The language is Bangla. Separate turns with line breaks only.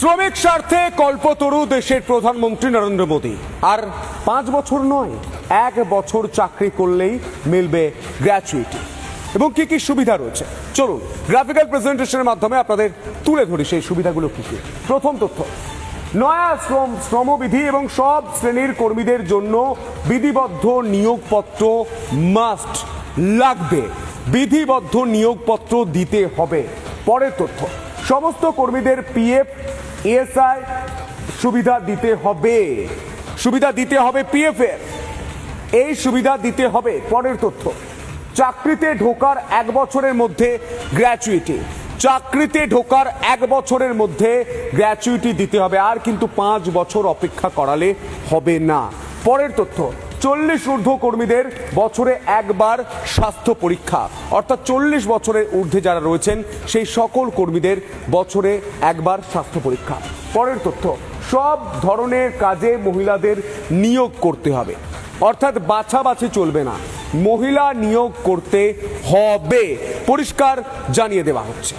শ্রমিক স্বার্থে কল্পতরু দেশের প্রধানমন্ত্রী নরেন্দ্র মোদী। আর পাঁচ বছর নয়, এক বছর চাকরি করলেই মিলবে গ্র্যাচুইটি। এবং কি কি সুবিধা রয়েছে? চলুন, গ্রাফিক্যাল প্রেজেন্টেশনের মাধ্যমে আপনাদের তুলে ধরি সেই সুবিধাগুলো কি কি। প্রথম তথ্য, নয়া শ্রম, শ্রমবিধি এবং সব শ্রেণির কর্মীদের জন্য বিধিবদ্ধ নিয়োগপত্র মাস্ট লাগবে। বিধিবদ্ধ নিয়োগপত্র দিতে হবে। পরের তথ্য সমস্ত কর্মীদের পিএফ এএসআই সুবিধা দিতে হবে। সুবিধা দিতে হবে পিএফ এর। এই সুবিধা দিতে হবে পরের তথ্য। চাকরিতে ঢোকার এক বছরের মধ্যে গ্র্যাচুইটি চাকরিতে ঢোকার এক বছরের মধ্যে গ্র্যাচুইটি দিতে হবে। আর কিন্তু পাঁচ বছর অপেক্ষা করালে হবে না। পরের তথ্য। চল্লিশ ঊর্ধ্ব কর্মীদের বছরে একবার স্বাস্থ্য পরীক্ষা। অর্থাৎ চল্লিশ বছরের ঊর্ধ্বে যারা রয়েছেন, সেই সকল কর্মীদের বছরে একবার স্বাস্থ্য পরীক্ষা। পরের তথ্য, সব ধরনের কাজে মহিলাদের নিয়োগ করতে হবে। অর্থাৎ বাছাবাছি চলবে না। মহিলা নিয়োগ করতে হবে। পরিষ্কার জানিয়ে দেওয়া হচ্ছে।